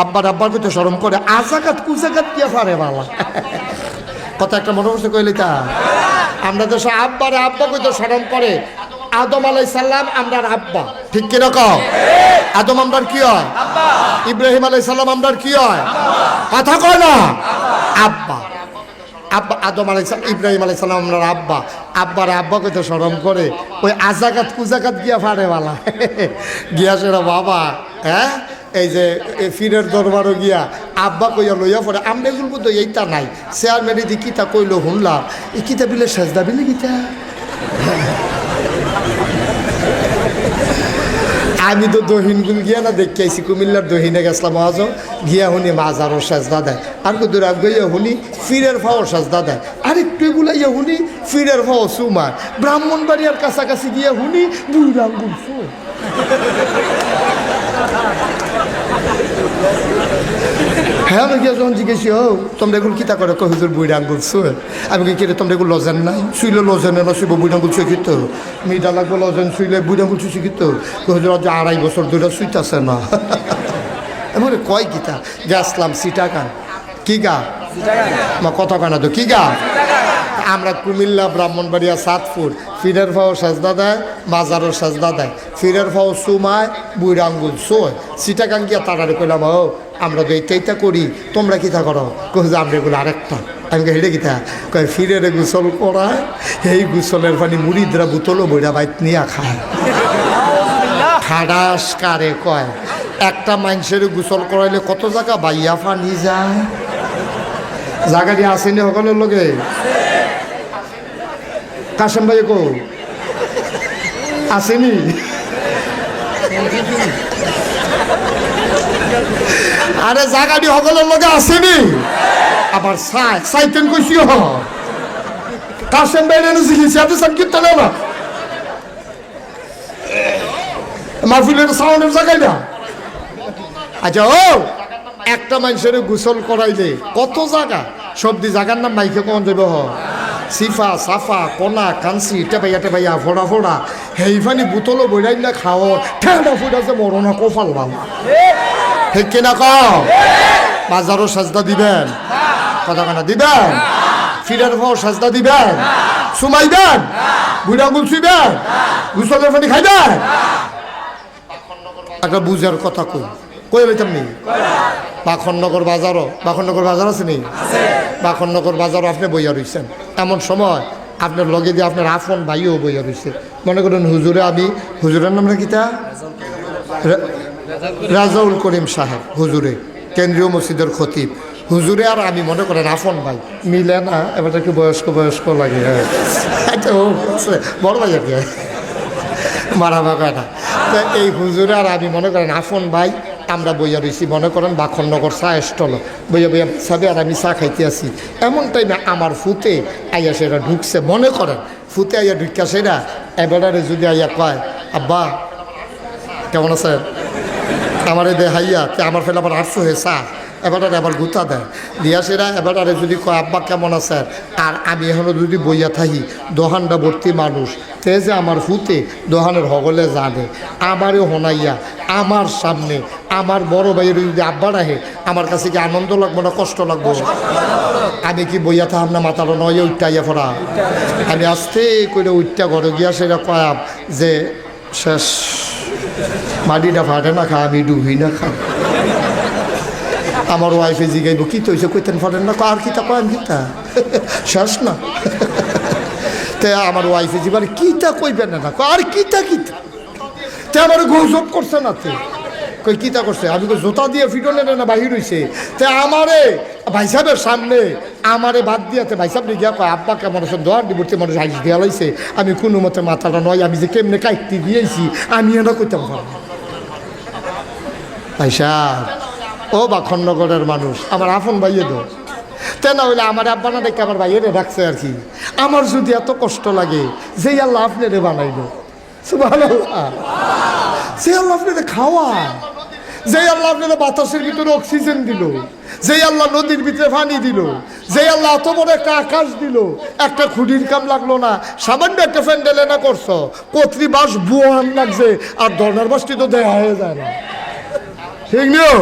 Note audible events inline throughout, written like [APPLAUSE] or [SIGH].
আব্বার আব্বার কইতে সরম করে আজাকাত কুজাকাত কিয়া পারে বালা? কথা একটা মনে করছে কইলি তা? আমরা দেশে আব্বারে আব্বা কইতে সরম করে। আদম আলাই সাল্লাম আমরার আব্বা। ঠিক কীরকম আদম আমরার কি হয়? ইব্রাহিম আলাই সাল্লাম আমরার কি হয়? কথা কয় না? আব্বা। আব্বা, আদম আলাই ইব্রাহিম আলাই সাল্লাম আমরার আব্বা। আব্বার আব্বা কইতে সরম করে, ওই আজাকাত কুজাকাত গিয়া ফাড়ে বালা। গিয়া সেরা বাবা হ্যাঁ? এই যে ফিরের দরবারও গিয়া আব্বা কইয়া লইয়া পড়ে। আমরা এগুলো মধ্যে এইটা নাই। শেয়ার মেরে দি কিতা কইলো শুনলাম। এই কিতা বিলে সেজদা বিলে কিতা? আমি তো দহিনগুল গিয়া না দেখি আইসি কুমিল্লার দহিনে গেছিলাম আজ গিয়া শুনি মাজারও সাজদা দেয়। আর কত দূর গইয়া শুনি ফিরের ফাও সাজদা দেয়। আর একটু গুলাইয়া শুনি ফিরের ফাও সুমার। ব্রাহ্মণবাড়িয়ার কাছাকাছি গিয়া শুনি দুই রাঙ্গুল ফুল। হ্যাঁ আমি গিয়া যখন জিজ্ঞেসি হো তোমরা এগুলো কিতা করে? হুজুর বুড়ি আঙ্গুল শুয়ে আমি কি কিরে তোমরা এগুলো লজেন নাই? শুইলে লজেন না শুইব বুড়ি আঙ্গুল শুয়ে কিত মিঠা লাগবো লজেন শুইলে বুড়ি আঙ্গুল শুয়ে কিত হুজুর, আজ আড়াই বছর ধরে শুইতাছে না [LAUGHS] এমন কয় কিতা গেছলাম সিটাকান কি গা? কথা কানা তো, কি গা? আমরা কুমিল্লা, ব্রাহ্মণবাড়িয়া, সাতপুর, ফিরের ফাও সাজদা দেয় মাজারও সাজদা দেয় ফিরের ফাও সুমায় বুড়ি আঙ্গুল শোয় সিটাকান গিয়া তাড়ারে কইলাম, ও, আমরা তো এইটাইটা করি, তোমরা কিতা করো? কই যে আমরা এগুলো আরেকটা। আমি হেঁটে কিতা কয় ফিরের গোসল করায়, এই গোসলের পানি মুড়িদরা বোতলও বইরা বাইত নিয়ে খায়। খাডাস কারে কয়, একটা মানুষের গোসল করাইলে কত জায়গা বাইয়া পানি যায়? জায়গাটি আসেনি সকলের লগে? কাশেম ভাই কো আসেনি? আরে জায়গাটি সকলের লগে আসেনি? আবার সাই সাইতেন কইছি, হ। কাশেম ভাই এনে শিখেছি আপনি সংকীর্ত না? মাহফিলের সাউন্ডের জায়গায় না? আচ্ছা ও! একটা মানুষের গোসল করাইলে কত জায়গা সবদি জায়গার নাম মাইকে কখন যাব হ? সিফা, সাফা কনা কাঞ্চি টেপাইয়া টেপাইয়া ফোড়া ফোড়া সেইফানি বোতলো বইরাই না খাও ঠেলা ফুটা যে মরণা কপাল বাবা ঠিক কিনা ক? বাজারও সাজদা দিবেন। কথা কানা, দিবেন। ফিরের ভাও সাজদা দিবেন। সুমাইবেন বুড়া গুল শুইবেন গুসলের পানি খাইবেন একটা বুঝার কথা কই কই লইতাম নি? বাখননগর বাজারও। বাখননগর বাজার আছে নি? বাখননগর বাজারও আপনি বইয়া রইছেন। এমন সময় আপনার লগে দিয়ে আপনার আফন ভাইও বইয়া রইছে। মনে করেন হুজুরে আমি হুজুরের নাম নাকি তা? রাজাউল করিম সাহেব হুজুরে। কেন্দ্রীয় মসজিদের খতিব। হুজুরে আর আমি মনে করেন আফন ভাই। মিলে না এবার একটু বয়স্ক বয়স্ক লাগে হ্যাঁ। বড় ভাই আর কি। মারা বাগায় না। এই হুজুরে আর আমি মনে করেন আফন ভাই। আমরা বইয়া রয়েছি মনে করেন বাখননগর চা স্টল, বইয়া বইয়া সাবে আর আমি চা খাইতে আসি। এমন টাইমে আমার ফুতে আইয়া সেরা ঢুকছে, মনে করেন, ফুতে আইয়া ঢুকা সেরা এবারে যদি আইয়া কয়, আব্বা, কেমন আছে আমার দে হাইয়া তে আমার ফেলে আবার আটশো হয়ে চা। এবার আবার গুতা দেয় দিয়া সেরা, এবার আরে যদি কয়, আব্বা, কেমন আছে? আর আমি এখনও যদি বইয়া থাকি, দোহানটা ভর্তি মানুষ। তে যে আমার ফুতে, দোহানের হগলে জানে। আমারও হনাইয়া, আমার সামনে, আমার বড় ভাইয়ের যদি আব্বার আহে আমার কাছে কি আনন্দ লাগবো না কষ্ট লাগবো? আমি কি বইয়া থাম না মাথাটা নয় উঠটাইয়া ফোরা আমি আস্তে করে উঠটা ঘরে গিয়া সেটা কয়াম যে শেষ। মাটিটা ফাটে না খা, আমি ডুবি না খা। আমার ওয়াইফে জিগাইব, কি তৈছে কইতেন ফাটেন না, আর কিতা কয় কিতা [LAUGHS] শেষ না। [LAUGHS] তে আমার ওয়াইফে জিবার কিতা কইবেন না আর কিতা কিতা তে? আমার গৌসব করছে না তে। কই কিতা করছে? আমি তো জোতা দিয়ে ফিটনে না বাহির হইছে? তে আমারে, ভাই সাহেবের সামনে আমারে বাদ দিয়াতে ভাই সাহেব গিয়া কয়, আব্বা কেমন আছে দোয়ার ডিবুর্তি মানুষ আইস দেওয়া লাইছে? আমি কোনো মতে মাথাটা নয়, আমি যে কেমনে কাইতে দিয়েছি, আমি এটা না। ভাই সাহেব ও বাখননগরের মানুষ, আমার আফন ভাইয়ে দো। তে না হইলে আমার আব্বা না দেখে আমার ভাইয়েরে রাখছে আর কি। আমার যদি এত কষ্ট লাগে যে আল্লাহ আপনারে বানাইলো। যে আল্লাহ আপনারে খাওয়ায় যে আল্লাহ আপনারা বাতাসের ভিতরে অক্সিজেন দিল যে আল্লাহ নদীর ভিতরে পানি দিল যে আল্লাহ এত বড় একটা আকাশ দিল, একটা খুঁটির কাম লাগল না, সামান্য একটা ফ্যান্ডেলে না করছ, কত্রি বাস বুয়ান লাগছে, আর দরনার বাসটি তো দেয়া হয়ে যায় না। ঠিক নিও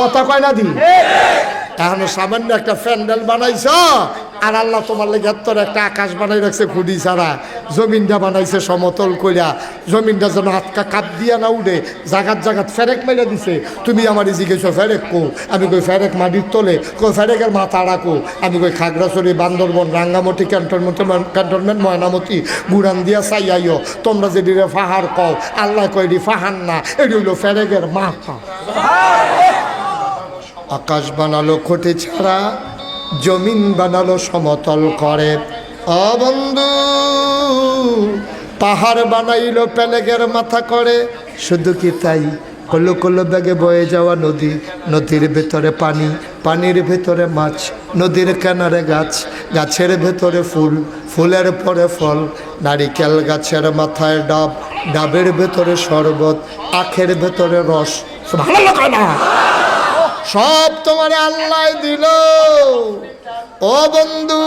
কথা কয় না দি। এখন সামান্য একটা প্যান্ডেল বানাইছ আর আল্লাহ তোমার লেগে তোর একটা আকাশ বানাই রাখছে খুঁড়ি ছাড়া। জমিনটা বানাইছে সমতল কইরা। জমিনটা যেন হাতকা কাপ দিয়া না উঠে জাগাত জাগাত ফেরেক মেরে দিছে। তুমি আমার জিজ্ঞেস ফেরেক কো? আমি কই ফেরেক মাটির তোলে। কই ফেরেকের মাথা রাখো আমি কই খাগড়াছড়ি বান্দরবন রাঙ্গামতি ক্যান্টনমেন্ট ক্যান্টনমেন্ট ময়নামতি গুড়ান দিয়া চাই চাইয়াইও তোমরা যেটি ফাহার কও আল্লাহ কয়ডি ফাহান না এটি হইল ফেরেকের মাথা। আকাশ বানালো খুঁটি ছাড়া। জমিন বানালো সমতল করে। অবন্ধু পাহাড় বানাইলো পেলেগের মাথা করে। শুধু কি তাই? কল্লো কল্লো ব্যাগে বয়ে যাওয়া নদী, নদীর ভেতরে পানি, পানির ভেতরে মাছ, নদীর কিনারে গাছ, গাছের ভেতরে ফুল, ফুলের পরে ফল, নারিকেল গাছের মাথায় ডাব, ডাবের ভেতরে শরবত, আখের ভেতরে রস। ভালো লাগে না। সব তোমার আল্লাহ দিল। ও বন্ধু